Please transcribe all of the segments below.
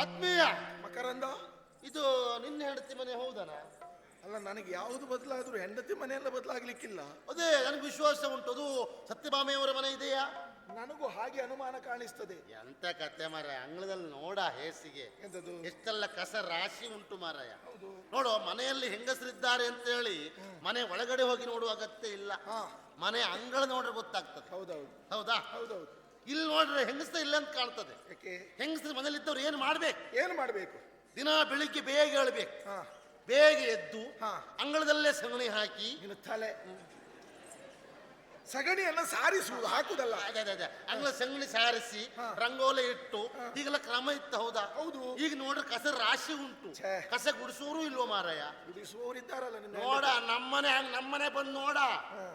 ಆತ್ಮೀಯ. ಮಕರಂದ? ಇದು ನಿನ್ನ ಹೆಂಡತಿ ಮನೆ ಹೌದನ? ಅಲ್ಲ ನನಗೆ ಯಾವುದು ಬದಲಾದರೂ ಹೆಂಡತಿ ಮನೆಯೆಲ್ಲ ಬದಲಾಗ್ಲಿಕ್ಕಿಲ್ಲ. ಅದೇ ನನಗೆ ವಿಶ್ವಾಸ ಉಂಟು. ಅದು ಸತ್ಯಭಾಮೆಯವರ ಮನೆ ಇದೆಯಾ? ನನಗೂ ಹಾಗೆ ಅನುಮಾನ ಕಾಣಿಸ್ತದೆ. ಎಂತ ಕತೆ ಮಾರ ಅಂಗಳದಲ್ಲಿ ನೋಡ ಹೇಸಿಗೆ. ಎಂತದು? ಎಷ್ಟೆಲ್ಲ ಕಸ ರಾಶಿ ಉಂಟು ಮಾರಾಯ. ಹೌದು. ನೋಡು ಮನೆಯಲ್ಲಿ ಹೆಂಗಸರಿದ್ದಾರೆ ಅಂತ ಹೇಳಿ ಮನೆ ಒಳಗಡೆ ಹೋಗಿ ನೋಡುವ ಅಗತ್ಯ ಇಲ್ಲ. ಮನೆ ಅಂಗಳ ನೋಡ್ರೆ ಗೊತ್ತಾಗ್ತದೆ. ಹೌದೌದು. ಹೌದಾ? ಹೌದೌದು. ಇಲ್ಲಿ ನೋಡ್ರೆ ಹೆಂಗಸ್ತ ಇಲ್ಲ ಅಂತ ಕಾಣ್ತದೆ. ಯಾಕೆ? ಮನೇಲಿ ಇದ್ದವ್ರು ಏನು ಮಾಡ್ಬೇಕು? ಏನು ಮಾಡಬೇಕು? ದಿನ ಬೆಳಿಗ್ಗೆ ಬೇಗ ಹೇಳ್ಬೇಕು ಹಾ. ಬೇಗ ಎದ್ದು ಹಾ. ಅಂಗಳದಲ್ಲೇ ಸಗಣಿ ಹಾಕಿ. ನಿನ್ನ ತಲೆ. ಸಗಣಿಯನ್ನ ಸಾರಿಸುವುದು ಹಾಕುದಲ್ಲ ಅದೇ ಅದೇ ಅದೇ. ಅಂಗಳ ಸಗಣಿ ಸಾರಿಸಿ ಹಾ. ರಂಗೋಲೆ ಇಟ್ಟು ಈಗೆಲ್ಲ ಕ್ರಮ ಇತ್ತು ಹೌದಾ? ಹೌದು. ಈಗ ನೋಡ್ರೆ ಕಸ ರಾಶಿ ಉಂಟು. ಛೇ. ಕಸ ಗುಡಿಸೋರು ಇಲ್ವೋ ಮಾರಾಯ? ಗುಡಿಸುವವರು ಇದ್ದಾರಲ್ಲ ನೋಡ ನಮ್ಮನೆ ಹಂಗ್ ನಮ್ಮನೆ ಬಂದು ನೋಡ. ಹಾ.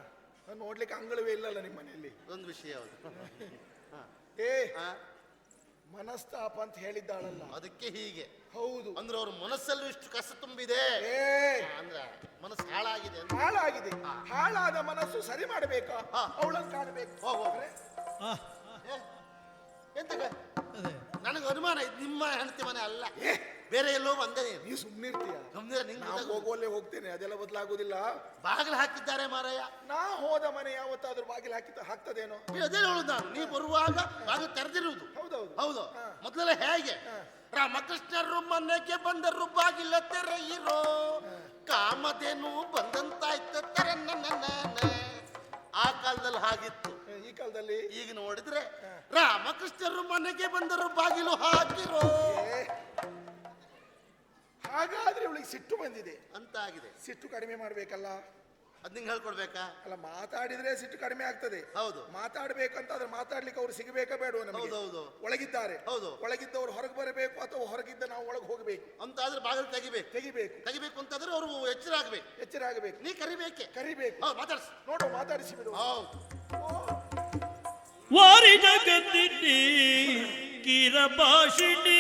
ನೋಡ್ಲಿಕ್ಕೆ ಅಂಗಳವೇ ಇಲ್ಲಲ್ಲ ನಿಮ್ಮ ಮನೆಯಲ್ಲಿ ಒಂದು ವಿಷಯ ಹೌದು. ಏ ಹಾ. ಮನಸ್ತಾಪ ಅಂತ ಹೇಳಿದ್ದಾಳಲ್ಲ. ಅದಕ್ಕೆ ಹೀಗೆ. ಹೌದು. ಅಂದ್ರೆ ಅವ್ರ ಮನಸ್ಸಲ್ಲೂ ಇಷ್ಟು ಕಸ ತುಂಬಿದೆ? ಏ. ಅಂದ್ರೆ ಮನಸ್ಸು ಹಾಳಾಗಿದೆ ಅಂತ. ಹಾಳಾಗಿದೆ. ಹಾಳಾದ ಮನಸ್ಸು ಸರಿ ಮಾಡಬೇಕಾ? ಹಾ. ಅವಳನ್ನು ಕಾಣಬೇಕು. ಹೋಗು, ಹೋಗು. ಆ, ಏ, ಎಂತ ಅದೇ ನನಗೆ ಅನುಮಾನ ಇದು. ನಿಮ್ಮ ಹೆಂಡತಿ ಮನೆ ಅಲ್ಲ. ಏ ಬೇರೆ ಎಲ್ಲೋ ಬಂದೆ ನೀನು ನೀ ಸುಮ್ಮನೆ ಗಂಭೀರ ನಿಂಗೆ ನಾವು ಗೊತ್ತಾಗುದು. ಹೋಗುವಲ್ಲೇ ಹೋಗ್ತೇನೆ ಅದೆಲ್ಲ ಬದಲಾಗುದಿಲ್ಲ. ಬಾಗಿಲು ಹಾಕಿದ್ದಾರೆ ಮಾರಾಯ. ನಾ ಹೋದ ಮನೆ ಯಾವತ್ತಾದ್ರೂ ಬಾಗಿಲು ಹಾಕಿ ಹಾಕ್ತದೇನೋ? ನೀ ಅದೇ ಹೇಳುದು ನಾನು. ನೀ ಬರುವಾಗ ಬಾಗಿಲು ತೆರೆದಿರುವುದು. ಹೌದೌದು. ಹೌದು. ಮೊದಲೆಲ್ಲ ಹೇಗೆ? ರಾಮಕೃಷ್ಣರು ಮನೆಗೆ ಬಂದರು ಬಾಗಿಲ ತೆರೆಯಿರೋ. ಕಾಮಧೇನು ಬಂದಂತಾಯ್ತು ತರನ್ನ ಆ ಕಾಲದಲ್ಲಿ ಹಾಗಿತ್ತು. ಈ ಕಾಲದಲ್ಲಿ? ಈಗ ನೋಡಿದ್ರೆ ರಾಮಕೃಷ್ಣರು ಮನೆಗೆ ಬಂದರು ಬಾಗಿಲು ಹಾಕಿರೋ. ಹಾಗಾದ್ರೆ ಇವಳಿಗೆ ಸಿಟ್ಟು ಬಂದಿದೆ. ಅಂತ ಆಗಿದೆ ಸಿಟ್ಟು ಕಡಿಮೆ ಮಾಡ್ಬೇಕಲ್ಲ? ಅದ್ ನಿಂಗೆ ಹೇಳ್ಕೊಡ್ಬೇಕಾ? ಅಲ್ಲ ಮಾತಾಡಿದ್ರೆ ಸಿಟ್ಟು ಕಡಿಮೆ ಆಗ್ತದೆ. ಹೌದು. ಮಾತಾಡ್ಬೇಕಂತಾದ್ರೆ ಮಾತಾಡ್ಲಿಕ್ಕೆ ಅವ್ರು ಸಿಗಬೇಕಾ ಬೇಡ ನಮಗೆ? ಹೌದು ಒಳಗಿದ್ದಾರೆ. ಹೌದು. ಒಳಗಿದ್ದವ್ರು ಹೊರಗೆ ಬರಬೇಕು ಅಥವಾ ಹೊರಗಿದ್ದ ನಾವು ಒಳಗೆ ಹೋಗಬೇಕು? ಅಂತ ಆದ್ರೆ ಬಾಗಿಲು ತೆಗಿಬೇಕು. ತೆಗಿಬೇಕು. ತೆಗಿಬೇಕು ಅಂತಂದ್ರೆ ಅವರು ಎಚ್ಚರ ಆಗ್ಬೇಕು. ಎಚ್ಚರ ಆಗಬೇಕು. ನೀ ಕರಿಬೇಕೆ? ಕರಿಬೇಕು. ಹೌದು ಮಾತಾಡ್ಸ್. ನೋಡು ಮಾತಾಡಿಸಿ ಬಿಡು. ಹೌದು. ವಾರಿ ಜಗತ್ತಿನಿ ಕಿರಭಾಷಿಣಿ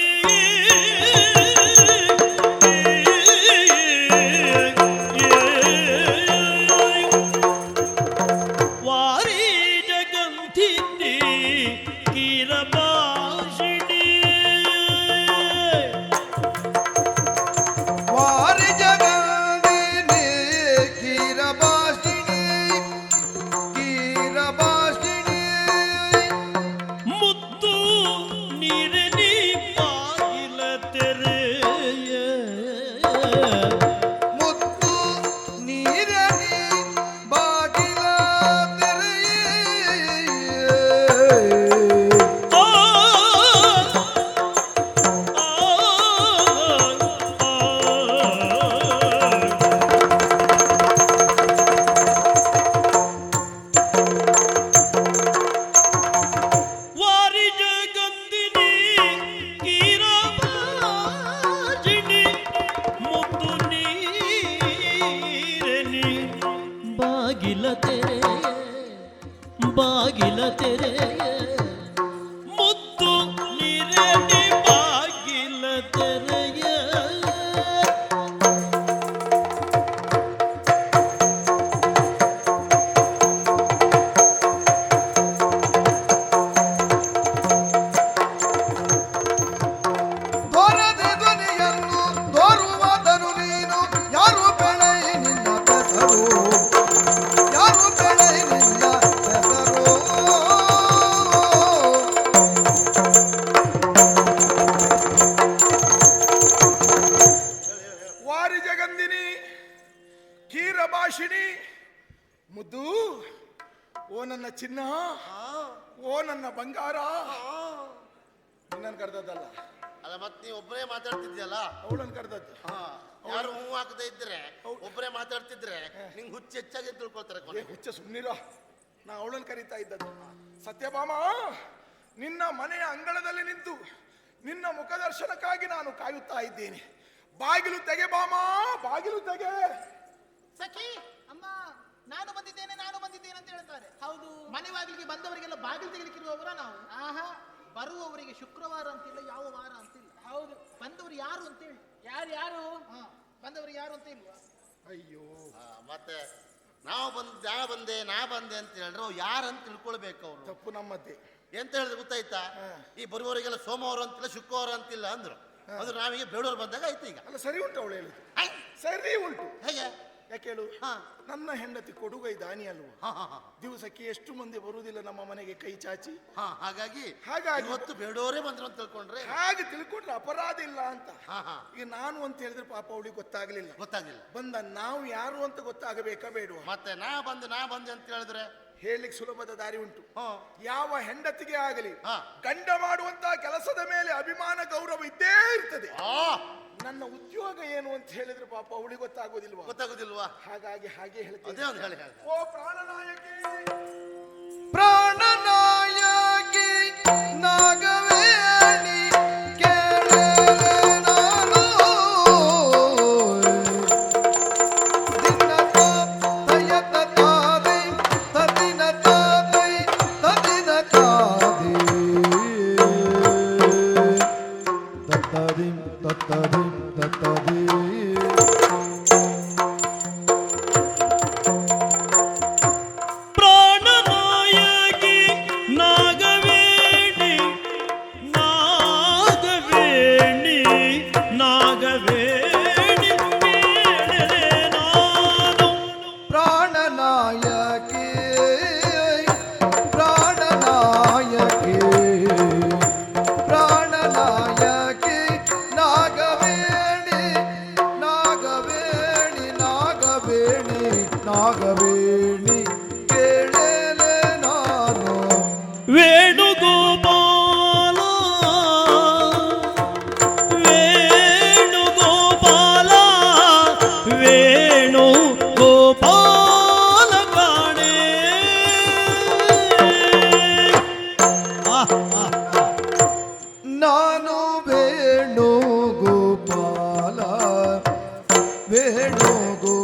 ಕರೆದದ್ದಲ್ಲ. ಅಲ್ಲ ಮತ್ ನೀವು ಒಬ್ಬರೇ ಮಾತಾಡ್ತಿದ್ಯಲ್ಲ? ಅವಳನ್ನು ಕರೆದದ್ದು. ಹಾ ಯಾರು ಹೂ ಹಾಕದೇ ಇದ್ರೆ ಒಬ್ಬರೇ ಮಾತಾಡ್ತಿದ್ರೆ ನಿಂಗೆ ಹುಚ್ಚು ಹೆಚ್ಚಾಗಿ ತಿಳ್ಕೊಳ್ತಾರೆ ಕೊನೆ. ಹುಚ್ಚ ಸುಮ್ಮನಿರೋ ನಾ ಅವಳನ್ನು ಕರೀತಾ ಇದ್ದದ್ದು. ಸತ್ಯಭಾಮ ನಿನ್ನ ಮನೆಯ ಅಂಗಳದಲ್ಲಿ ನಿಂತು ನಿನ್ನ ಮುಖದರ್ಶನಕ್ಕಾಗಿ ನಾನು ಕಾಯುತ್ತಾ ಇದ್ದೇನೆ. ಬಾಗಿಲು ತೆಗೆ ಬಾಮ ಬಾಗಿಲು ತೆಗೆ. ಸಖಿ! ಅಮ್ಮ ನಾನು ಬಂದಿದ್ದೇನೆ ನಾನು ಬಂದಿದ್ದೇನೆ ಅಂತ ಹೇಳ್ತಾರೆ. ಹೌದು. ಮನೆ ಬಾಗಿಲಿಗೆ ಬಂದವರಿಗೆಲ್ಲ ಬಾಗಿಲು ತೆಗಿಲಿಕ್ಕಿರುವವರ ನಾವು? ಆಹಾ. ಬರುವವರಿಗೆ ಶುಕ್ರವಾರ ಅಂತಿಲ್ಲ ಯಾವ ವಾರ ಅಂತಿಲ್ಲ. ಹೌದು. ಬಂದವರು ಯಾರು ಅಂತೇಳಿ? ಯಾರು ಯಾರು? ಹಾ ಬಂದವರು ಯಾರು ಅಂತ ಇಲ್ವಾ ಅಯ್ಯೋ. ಆ, ಮತ್ತೆ ನಾವು ಬಂದ್ ನಾ ಬಂದೆ ನಾ ಬಂದೆ ಅಂತ ಹೇಳಿದ್ರೆ ಅವ್ ಯಾರಂತ ತಿಳ್ಕೊಳ್ಬೇಕು ಅವರು? ತಪ್ಪು ನಮ್ಮದ್ದೇ. ಎಂತ ಹೇಳಿದ್ರೆ ಗೊತ್ತಾಯ್ತಾ? ಈ ಬರುವವರಿಗೆಲ್ಲ ಸೋಮವಾರ ಅಂತಿಲ್ಲ ಶುಕ್ರವಾರ ಅಂತಿಲ್ಲ ಅಂದ್ರು. ಅದು ನಾವೀಗ ಬೇಡೂರು ಬಂದಾಗ ಆಯ್ತು ಈಗ. ಅಲ್ಲ ಸರಿ ಉಂಟು ಅವಳು ಹೇಳಿದ್ದು. ಐ, ಸರಿ ಉಂಟು. ಹೇಗೆ? ಯಾಕೆ ಹೇಳು ಹಾ. ನನ್ನ ಹೆಂಡತಿ ಕೊಡುಗೈ ದಾನಿ ಅಲ್ವಾ? ಹಾ ಹಾ ಹಾ. ದಿವಸಕ್ಕೆ ಎಷ್ಟು ಮಂದಿ ಬರುವುದಿಲ್ಲ ನಮ್ಮ ಮನೆಗೆ ಕೈ ಚಾಚಿ? ಹಾ ಹಾಗಾಗಿ ಹಾಗಾಗಿ- ಇವತ್ತು ಬೇಡೋರೇ ಬಂದ್ರು ಅಂತ ತಿಳ್ಕೊಂಡ್ರೆ? ಹಾಗೆ ತಿಳ್ಕೊಂಡ್ರೆ ಅಪರಾಧ ಇಲ್ಲ ಅಂತ. ಹಾ ಹಾ. ಈಗ ನಾನು ಅಂತ ಹೇಳಿದ್ರೆ ಪಾಪ ಅವಳಿಗೆ ಗೊತ್ತಾಗ್ಲಿಲ್ಲ. ಗೊತ್ತಾಗ್ಲಿಲ್ಲ. ಬಂದ ನಾವು ಯಾರು ಅಂತ ಗೊತ್ತಾಗಬೇಕಾ ಬೇಡ ಮತ್ತೆ ನಾ ಬಂದೆ ನಾ ಬಂದೆ ಅಂತ ಹೇಳಿದ್ರೆ? ಹೇಳಲಿಕ್ಕೆ ಸುಲಭದ ದಾರಿ ಉಂಟು. ಹ್ಮ್ ಯಾವ ಹೆಂಡತಿಗೆ ಆಗಲಿ ಹಾ. ಗಂಡ ಮಾಡುವಂತಹ ಕೆಲಸದ ಮೇಲೆ ಅಭಿಮಾನ ಗೌರವ ಇದ್ದೇ ಇರ್ತದೆ. ಆ ನನ್ನ ಉದ್ಯೋಗ ಏನು ಅಂತ ಹೇಳಿದ್ರೆ ಪಾಪ ಅವಳಿಗೆ ಗೊತ್ತಾಗೋದಿಲ್ವಾ? ಗೊತ್ತಾಗೋದಿಲ್ವಾ? ಹಾಗಾಗಿ ಹಾಗೆ ಅದೇ ಹೇಳ್ತೇನೆ ಒಂದು ಹೇಳಿ ಹೇಳಿ ಓ ಪ್ರಾಣನಾಯಕಿ! ವೇಣು ಗೋಪಾಲ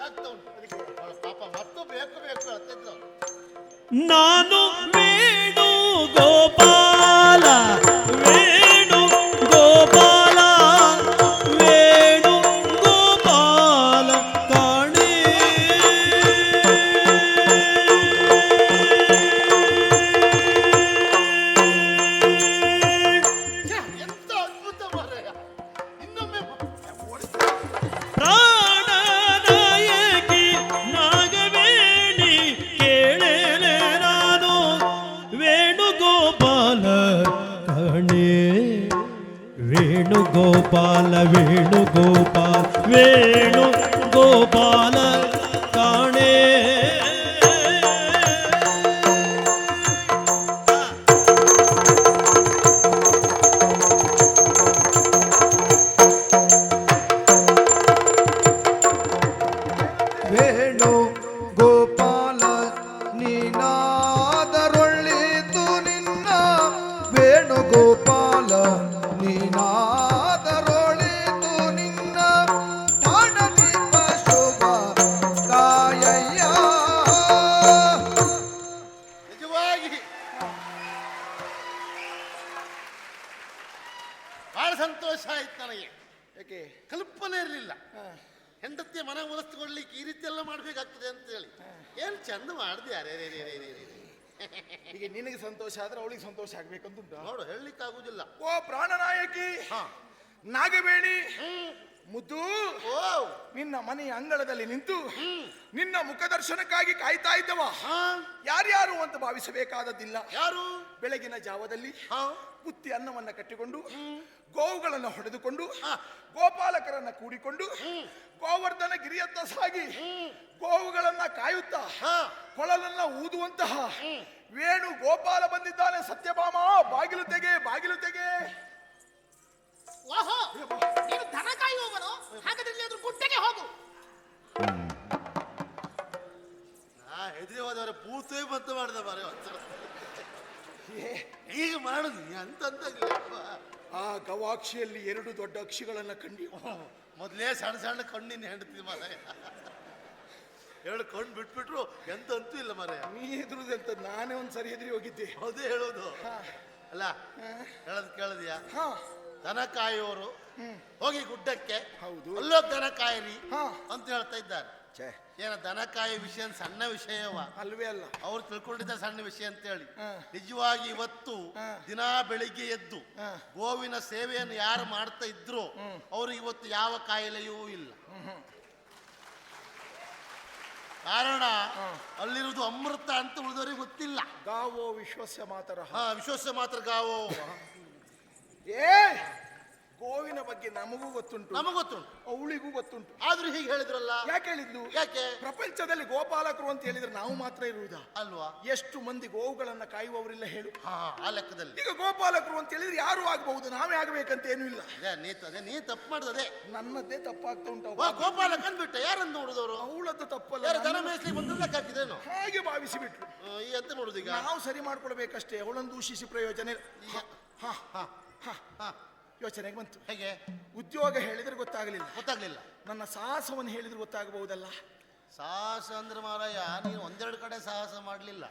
ಉಂಟು ಅದಕ್ಕೆ ಪಾಪ ಮತ್ತು ಬೇಕು ಹೇಳ್ತಿದ್ರು ನಾನು ವೇಣುಗೋಪಾಲ ವೇಣು ಗೋಪಾಲ ಬಹಳ ಸಂತೋಷ ಆಯ್ತು ನನಗೆ. ಯಾಕೆ? ಕಲ್ಪನೆ ಇರಲಿಲ್ಲ. ಹೆಂಡತಿ ಮನ ಉಳಿಸ್ಕೊಳ್ಲಿಕ್ಕೆ ಈ ರೀತಿ ಎಲ್ಲ ಮಾಡ್ಬೇಕಾಗ್ತದೆ ಅಂತ ಹೇಳಿ. ಏನು ಚಂದ ಮಾಡಿದೆ ಅರೆ ರೇ ರೇ ರೇ. ಈಗ ನಿನಗೆ ಸಂತೋಷ ಆದ್ರೆ ಅವಳಿಗೆ ಸಂತೋಷ ಆಗ್ಬೇಕಂತ ನೋಡು ಹೇಳಲಿಕ್ಕೆ ಆಗುದಿಲ್ಲ ಓ ಪ್ರಾಣನಾಯಕಿ ಹಾ. ನಾಗಬೇಣಿ ಹ್ಮ್. ಮುದ್ದು ಓ. ನಿನ್ನ ಮನೆಯ ಅಂಗಳದಲ್ಲಿ ನಿಂತು ನಿನ್ನ ಮುಖದರ್ಶನಕ್ಕಾಗಿ ಕಾಯ್ತಾ ಇದ್ದವ. ಹಾ. ಯಾರ್ಯಾರು ಅಂತ ಭಾವಿಸಬೇಕಾದದ್ದಿಲ್ಲ. ಯಾರು? ಬೆಳಗಿನ ಜಾವದಲ್ಲಿ ಹಾ. ಬುತ್ತಿ ಅನ್ನವನ್ನ ಕಟ್ಟಿಕೊಂಡು ಗೋವುಗಳನ್ನು ಹೊಡೆದುಕೊಂಡು ಹಾ. ಗೋಪಾಲಕರನ್ನ ಕೂಡಿಕೊಂಡು ಗೋವರ್ಧನ ಗಿರಿಯತ್ತ ಸಾಗಿ ಗೋವುಗಳನ್ನ ಕಾಯುತ್ತಾ ಹಾ. ಕೊಳಲನ್ನ ಊದುವಂತಹ ವೇಣು ಗೋಪಾಲ ಬಂದಿದ್ದಾನೆ ಸತ್ಯಭಾಮ ಬಾಗಿಲು ತೆಗೆ ಗವಾಕ್ಷಿಯಲ್ಲಿ ಎರಡು ದೊಡ್ಡ ಅಕ್ಷಿಗಳನ್ನು ಕಂಡಿ ಮೊದಲೇ ಸಣ್ಣ ಸಣ್ಣ ಕಣ್ಣಿನ ಹೆಂಡತಿ ಮಾರ ಎರಡು ಕಣ್ಣು ಬಿಟ್ಬಿಟ್ರು ಎಂತ ಅಂತೂ ಇಲ್ಲ ಮಾರ ನೀ ಅಂತ ನಾನೇ ಒಂದು ಸರಿ ಹೆದರಿ ಹೋಗಿದ್ದೆ. ಅದೇ ಹೇಳೋದು. ಅಲ್ಲ ಹೇಳದ್ ಕೇಳದ್ಯಾ? ದನ ಕಾಯೋರು ಹೋಗಿ ಗುಡ್ಡಕ್ಕೆ ಹೌದು. ಅಲ್ಲೋ ದನ ಕಾಯಿರಿ ಹಾ. ಅಂತ ಹೇಳ್ತಾ ಇದ್ದಾರೆ. ಛೇ. ಏನ ದನ ಕಾಯೋ ವಿಷಯ ಸಣ್ಣ ವಿಷಯವ? ಅಲ್ವೇ ಅಲ್ಲ. ಅವ್ರು ತಿಳ್ಕೊಂಡಿದ್ದ ಸಣ್ಣ ವಿಷಯ ಅಂತ ಹೇಳಿ ನಿಜವಾಗಿ ಇವತ್ತು. ದಿನಾ ಬೆಳಿಗ್ಗೆ ಎದ್ದು ಗೋವಿನ ಸೇವೆಯನ್ನು ಯಾರು ಮಾಡ್ತಾ ಇದ್ರು ಅವ್ರಿಗೆ ಇವತ್ತು ಯಾವ ಕಾಯಿಲೆಯೂ ಇಲ್ಲ. ಕಾರಣ ಅಲ್ಲಿರುವುದು ಅಮೃತ ಅಂತ ಉಳಿದವರಿಗೆ ಗೊತ್ತಿಲ್ಲ. ಗಾವೋ ವಿಶ್ವಸ್ಯ ಮಾತ್ರ. ಹಾ ವಿಶ್ವಾಸ ಮಾತ್ರ ಗಾವೋ. ಏ ಗೋವಿನ ಬಗ್ಗೆ ನಮಗೂ ಗೊತ್ತುಂಟು. ನಮಗೂ ಗೊತ್ತುಂಟು. ಅವಳಿಗೂ ಗೊತ್ತುಂಟು. ಆದ್ರೂ ಹೀಗೆ ಹೇಳಿದ್ರಲ್ಲ? ಯಾಕೆ ಹೇಳಿದ್ಲು ಯಾಕೆ? ಪ್ರಪಂಚದಲ್ಲಿ ಗೋಪಾಲಕರು ಅಂತ ಹೇಳಿದ್ರೆ ನಾವು ಮಾತ್ರ ಇರುವುದಾ? ಅಲ್ವಾ? ಎಷ್ಟು ಮಂದಿ ಗೋವುಗಳನ್ನ ಕಾಯುವವರಿಲ್ಲ ಹೇಳು. ಹಾ ಆ ಲೆಕ್ಕದಲ್ಲಿ. ಈಗ ಗೋಪಾಲಕರು ಅಂತ ಹೇಳಿದ್ರೆ ಯಾರು ಆಗಬಹುದು ನಾವೇ ಆಗಬೇಕಂತ ಏನೂ ಇಲ್ಲ. ಅದೇ ನೀ ಅದೇ ನೀ ತಪ್ಪು ಮಾಡ್ದದೆ. ನನ್ನದೇ ತಪ್ಪಾಗ್ತಾ ಉಂಟು ವಾ ಗೋಪಾಲ ಯಾರನ್ನು ನೋಡಿದವರು? ಅವಳದ್ದು ತಪ್ಪಲ್ಲ. ಯಾರು ದನ ನನ್ನ- ಮೇಯಿಸ್ಲಿಕ್ಕೆ ಹಾಕಿದೇನು ಹಾಗೆ ಭಾವಿಸಿ ಬಿಟ್ರು ಈ ಎಂತ ಮಾಡುದು ಈಗ ನಾವು ಸರಿ ಮಾಡ್ಕೊಳ್ಬೇಕಷ್ಟೇ ಅವಳನ್ನು ದೂಷಿಸಿ ಪ್ರಯೋಜನ ಇಲ್ಲ. ಹ, ಹ, ಹಾ. ಹ. ಯೋಚನೆಗೆ ಬಂತು. ಹೇಗೆ? ಉದ್ಯೋಗ ಹೇಳಿದ್ರೆ ಗೊತ್ತಾಗಲಿಲ್ಲ. ಗೊತ್ತಾಗ್ಲಿಲ್ಲ. ನನ್ನ ಸಾಹಸವನ್ನು ಹೇಳಿದ್ರೆ ಗೊತ್ತಾಗಬಹುದಲ್ಲ? ಸಾಹಸ ಅಂದ್ರೆ ಮಾರಾಯ ನೀನು ಒಂದೆರಡು ಕಡೆ ಸಾಹಸ ಮಾಡಲಿಲ್ಲ.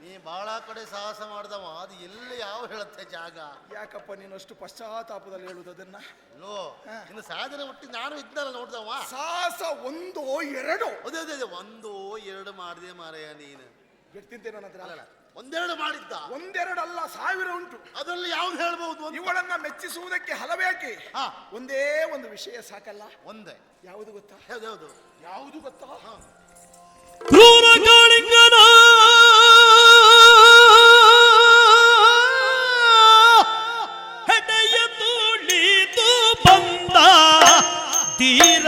ನೀ ಬಹಳ ಕಡೆ ಸಾಹಸ ಮಾಡ್ದವ ಅದು ಎಲ್ಲಿ ಯಾವ ಹೇಳುತ್ತೆ ಜಾಗ? ಯಾಕಪ್ಪ ನೀನು ಅಷ್ಟು ಪಶ್ಚಾತ್ತಾಪದಲ್ಲಿ ಹೇಳುದು ಅದನ್ನ? ಲೋ. ಇನ್ನು ಸಾಧನೆ ಒಟ್ಟಿ ನಾನು ಇದ್ನಲ್ಲ ನೋಡ್ದವ? ಸಾಹಸ ಒಂದು ಎರಡು? ಅದೇ ಅದೇ ಅದೇ ಒಂದು ಎರಡು ಮಾಡಿದೆ ಮಾರಾಯ ನೀನು. ವ್ಯಕ್ತಿಂತೆ ನನ್ನ ಹತ್ರ ಅಲ್ಲಲ್ಲ ಒಂದೆರಡು ಮಾಡಿದ್ದ. ಒಂದೆರಡಲ್ಲ ಸಾವಿರ ಉಂಟು. ಅದರಲ್ಲಿ ಯಾವ್ದು ಹೇಳ್ಬಹುದು ಇವಳನ್ನ ಮೆಚ್ಚಿಸುವುದಕ್ಕೆ ಹಲವೇಕೆ ಹಾ. ಒಂದೇ ಒಂದು ವಿಷಯ ಸಾಕಲ್ಲ? ಒಂದೇ. ಯಾವುದು ಗೊತ್ತಾ? ಯಾವ್ದು ಯಾವ್ದು? ಯಾವುದು ಗೊತ್ತಾ? ಕ್ರೂರ ಕಾಳಿಂಗನ! ಹೆಡೆಯ ತೋ ಬಂದ ತೀರ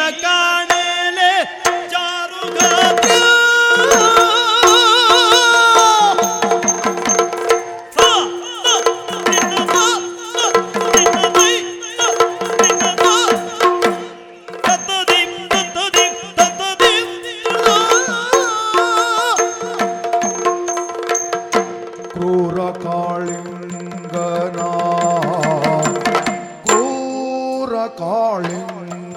ಕಾಳಿಂಗನ.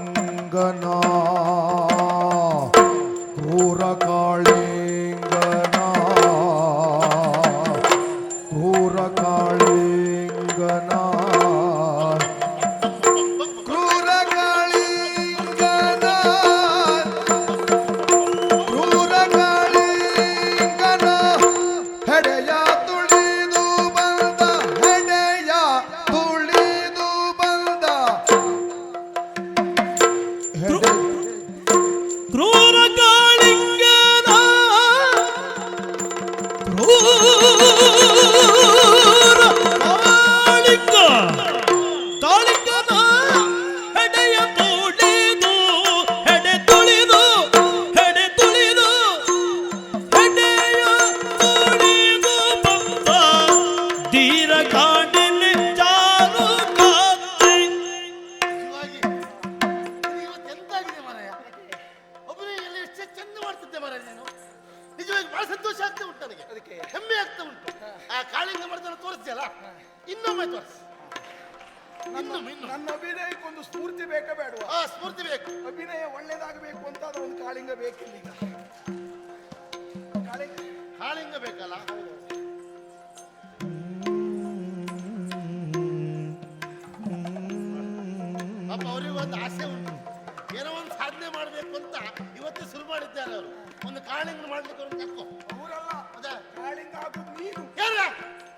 ಕಾಳಿಂಗ ಮಾಡ್ಲಿಕ್ಕೆ ಅವ್ರನ್ನ ಕರ್ಕೊ ಅವರಲ್ಲ ಅದೇ ಕಾಳಿಂಗ ಆಗುದು ನೀನು ಯಾರ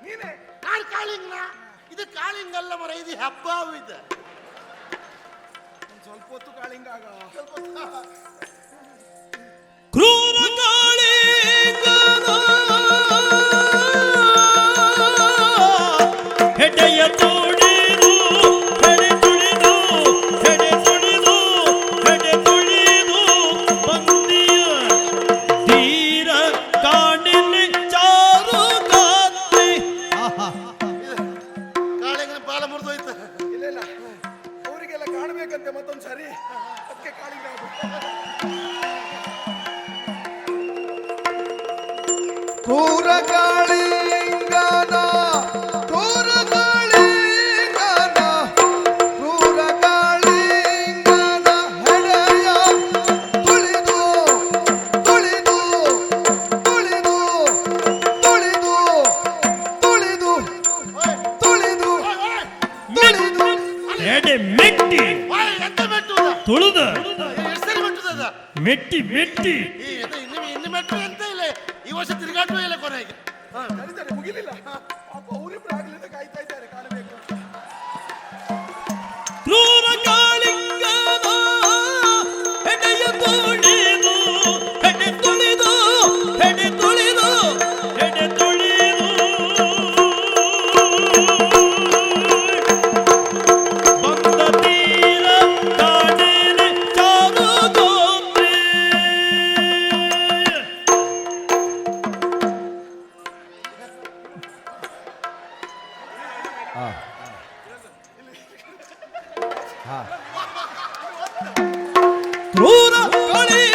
ನೀನೇ ನಾನು ಕಾಳಿಂಗನ? ಇದು ಕಾಳಿಂಗ ಅಲ್ಲ ಮರ ಇದು ಹಬ್ಬ ಇದು. ಸ್ವಲ್ಪ ಹೊತ್ತು ಕಾಳಿಂಗ ಆಗ. ಕ್ರೂರ ಇದು ಇನ್ನು ಮೆಟ್ಟು ಎಂತ ಇಲ್ಲ. ಈ ವರ್ಷ ತಿರುಗಾಟವೇ ಇಲ್ಲ ಕೊನೆಗೆ. ಹ. ನಡೀತಾರೆ ಮುಗಿಲಿಲ್ಲ. ಪಾಪ ಅವರಿಬ್ರು ಆಗ್ಲಿಂದ ಕಾಯ್ತಾ ಇದ್ದಾರೆ ಕಾಣಬೇಕು ಕ್ರೂರ ಕಳಿಗನ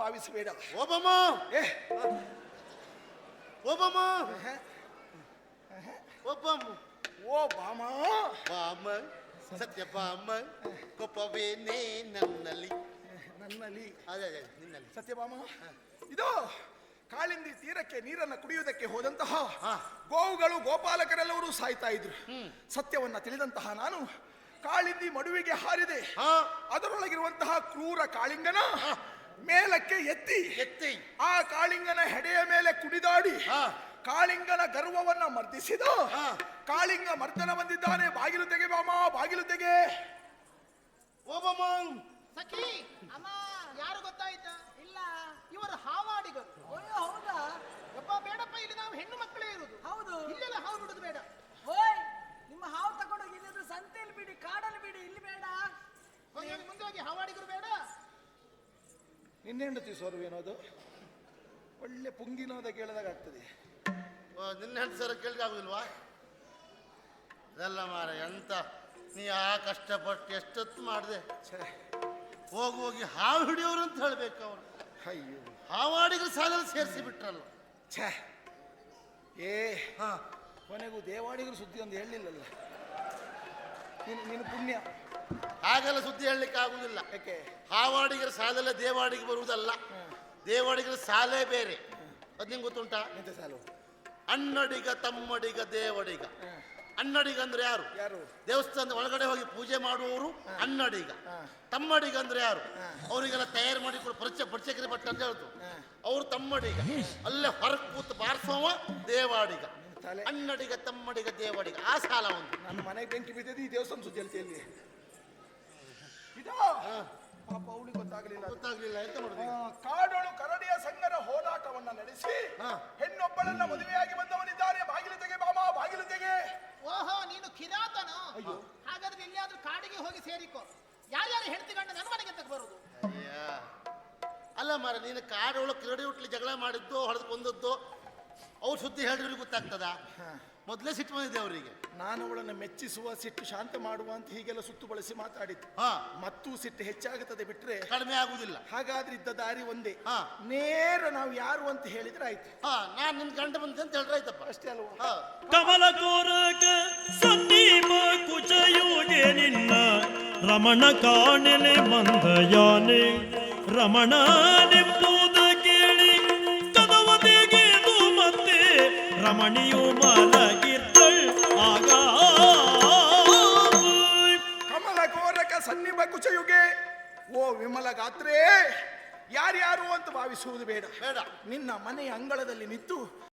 ಭಾವಿಸಬೇಡ. ಓಬಮ್ಮ! ಏ ಓಬಮ್ಮ! ಒಬ್ಬಮ್ಮ ಓ ಬಾಮ. ಬಾಮ ಸತ್ಯ ಬಾಮ ಕೊಪ್ಪವೇನೇ ನನ್ನಲ್ಲಿ. ನನ್ನಲ್ಲಿ. ಅದೇ ಅದೇ ನಿನ್ನಲ್ಲಿ. ಸತ್ಯಭಾಮ ಇದು ಕಾಳಿಂದಿ ತೀರಕ್ಕೆ ನೀರನ್ನು ಕುಡಿಯುವುದಕ್ಕೆ ಹೋದಂತಹ ಹಾ. ಗೋವುಗಳು ಗೋಪಾಲಕರೆಲ್ಲರೂ ಸಾಯ್ತಾ ಇದ್ರು. ಸತ್ಯವನ್ನ ತಿಳಿದಂತಹ ನಾನು ಕಾಳಿಂದಿ ಮಡುವಿಗೆ ಹಾರಿದೆ. ಅದರೊಳಗಿರುವಂತಹ ಕ್ರೂರ ಕಾಳಿಂಗನ ಮೇಲಕ್ಕೆ ಎತ್ತಿ. ಎತ್ತಿ. ಆ ಕಾಳಿಂಗನ ಹೆಡೆಯ ಮೇಲೆ ಕುಡಿದಾಡಿ ಹಾ. ಕಾಳಿಂಗನ ಗರ್ವವನ್ನ ಮರ್ದಿಸಿದ. ಹಾ. ಕಾಳಿಂಗ ಮರ್ದನ ಬಂದಿದ್ದಾನೆ. ಬಾಗಿಲು ತೆಗೆ ಬಾಮ ಬಾಗಿಲು ತೆಗೆ. ಓಬಮ್ಮ. ಸಖಿ ಅಮ್ಮ ಯಾರು ಗೊತ್ತಾಯ್ತಾ? ಇಲ್ಲ. ಇವರು ಹಾವಾಡಿಗರು. ಅಯ್ಯೋ ಹೌದಾ? ನಾವು ಹೆಣ್ಣು ಮಕ್ಕಳೇ ಇರೋದು ಹೌದು. ಇಲ್ಲೆಲ್ಲ ಹಾವು ಬಿಡುದು ಬೇಡ. ಓಯ್ ನಿಮ್ಮ ಹಾವು ತಗೊಂಡೋಗಿ ಇಲ್ಲಿಂದ ಸಂತೆಯಲ್ಲಿ ಬಿಡಿ ಕಾಡಲ್ಲಿ ಬಿಡಿ. ಇಲ್ಲಿ ಬೇಡ. ಹೋಗಿ ಹೋಗಿ ಮುಂದೆ ಹೋಗಿ ಹಾವಾಡಿಗರು ಬೇಡ. ನಿನ್ನೆ ಹೆಂಡತಿ ಏನೋದು ಒಳ್ಳೆ ಪುಂಗಿನೋದ ಕೇಳಿದಾಗ ಆಗ್ತದೆ. ನಿನ್ನ ಹೆಂಡಸರ ಕೇಳಿದ್ರೆ ಆಗುದಿಲ್ವಾ? ಇದೆಲ್ಲ ಮಾರ ಎಂತ? ನೀ ಆ ಕಷ್ಟಪಟ್ಟು ಎಷ್ಟೊತ್ತು ಮಾಡಿದೆ? ಛೇ. ಹೋಗಿ ಹೋಗಿ ಹಾವು ಹಿಡಿಯೋರು ಅಂತ ಹೇಳ್ಬೇಕು ಅವ್ರು. ಅಯ್ಯೋ. ಹಾವಾಡಿಗರು ಸಾಲಲ್ಲಿ ಸೇರಿಸಿ ಬಿಟ್ರಲ್ಲ. ಛೇ. ಏ ಹಾ. ಕೊನೆಗೂ ದೇವಾಡಿಗರು ಸುದ್ದಿ ಒಂದು ಹೇಳಿಲ್ಲಲ್ಲ. ನೀನು ನಿನ್ನ ಪುಣ್ಯ. ಹಾಗೆಲ್ಲ ಸುದ್ದಿ ಹೇಳಲಿಕ್ಕೆ ಆಗುದಿಲ್ಲ. ಯಾಕೆ? ಹಾವಾಡಿಗರ ಸಾಲೆಲ್ಲ ದೇವಾಡಿಗೆ ಬರುವುದಲ್ಲ. ದೇವಾಡಿಗರ ಸಾಲೇ ಬೇರೆ. ಅದು ನಿಂಗೆ ಗೊತ್ತುಂಟಾ? ಎಂತ ಸಾಲು? ಅಣ್ಣಡಿಗ ತಮ್ಮಡಿಗ ದೇವಡಿಗ. ಅನ್ನಡಿಗ ಅಂದ್ರೆ ಯಾರು? ಯಾರು? ದೇವಸ್ಥಾನದ ಒಳಗಡೆ ಹೋಗಿ ಪೂಜೆ ಮಾಡುವವರು ಅನ್ನಡಿಗ ತಮ್ಮಡಿಗ ಅಂದ್ರೆ ಯಾರು? ಅವರಿಗೆಲ್ಲ ತಯಾರು ಮಾಡಿ ಕೊಡು ಪರಿಚಯ ಪರಿಚಯಕರಿ ಭಟ್ಟ ಅಂತ ಹೇಳ್ತು. ಅವ್ರು ತಮ್ಮಡಿಗ. ಅಲ್ಲೇ ಹೊರಗೆ ಕೂತು ಬಾರಿಸುವ ದೇವಾಡಿಗ ಅನ್ನಡಿಗ ತಮ್ಮಡಿಗ ದೇವಾಡಿಗ. ಆ ಸಾಲ ಒಂದು. ನನ್ನ ಮನೆಗೆ ಬೆಂಕಿ ಬಿದ್ದಿದ್ದು ಈ ದೇವಸ್ಥಾನ ಸುದ್ದಿ ಇದಾ? ಪಾಪ ಅವಳಿಗೆ ಗೊತ್ತಾಗಲಿಲ್ಲ ಗೊತ್ತಾಗ್ಲಿಲ್ಲ ಎಂತ ಮಾಡುದು ಈಗ? ಕಾಡೋಳು ಕರಡಿಯ ಸಂಗರ ಹೋರಾಟವನ್ನ ನಡೆಸಿ ಹಾ. ಹೆಣ್ಣೊಬ್ಬಳನ್ನ ಮದುವೆಯಾಗಿ ಬಂದವನಿದ್ದಾನೆ ಬಾಗಿಲು ತೆಗೆ ಬಾಮ ಬಾಗಿಲು ತೆಗೆ. ಓಹೋ ನೀನು ಕಿರಾತನ. ಹಾಗಾದ್ರೆ ಎಲ್ಲಿಯಾದ್ರೂ ಕಾಡಿಗೆ ಹೋಗಿ ಸೇರಿಕೋ. ಯಾರ್ಯಾರು ಹೆಂಡತಿ ಗಂಡ ನನ್ನ ಮನೆಗೆ ತಕ್ಕ ಬರುದು? ಅಯ್ಯ. ಅಲ್ಲ ಮಾರ ನೀನು ಕಾಡೊಳಗೆ ಕಿರಡಿ ಹುಟ್ಲಿ ಜಗಳ ಮಾಡಿದ್ದು ಹೊಡೆದು ಕೊಂದದ್ದು ಅವ್ರ ಸುದ್ದಿ ಹೇಳಿದ್ರೆ ಗೊತ್ತಾಗ್ತದ? ಮೊದಲೇ ಸಿಟ್ಟು ಬಂದಿದೆ ಅವರಿಗೆ. ನಾನು ಅವಳನ್ನು ಮೆಚ್ಚಿಸುವ ಸಿಟ್ಟು ಶಾಂತ ಮಾಡುವ ಅಂತ ಹೀಗೆಲ್ಲ ಸುತ್ತು ಬಳಸಿ ಮಾತಾಡಿದ್ದು. ಹಾ. ಮತ್ತೂ ಸಿಟ್ಟು ಹೆಚ್ಚಾಗುತ್ತದೆ ಬಿಟ್ರೆ ಕಡಿಮೆ ಆಗುದಿಲ್ಲ ಹಾಗಾದ್ರೆ ಇದ್ದ ದಾರಿ ಒಂದೇ. ಹಾ. ನೇರ ನಾವು ಯಾರು ಅಂತ ಹೇಳಿದ್ರೆ ಆಯ್ತು. ಹಾ ನಾನ್ ನಿನ್ ಗಂಡ ಬಂದೆ ಅಂತ ಹೇಳಿದ್ರೆ ಆಯ್ತಪ್ಪ. ಅಷ್ಟೇ ಅಲ್ವಾ? ಹಾ. ಕಮಲ ಕೋರಕ ಸಂದೀಪ ಕುಚಯೋಗೆ ನಿನ್ನ ರಮಣ ಕಾಣಲೆ ಮಂದಯಾನೆ. ರಮಣನೆಂಬುದ ಕೇಳಿ ಕದವ ತೆಗೆದು ಮತ್ತೆ ರಮಣಿಯು ಕುಚಯುಗೆ ಓ ವಿಮಲ ಗಾತ್ರೇ. ಯಾರ್ಯಾರು ಅಂತ ಭಾವಿಸುವುದು ಬೇಡ. ಬೇಡ. ನಿನ್ನ ಮನೆಯ ಅಂಗಳದಲ್ಲಿ ನಿಂತು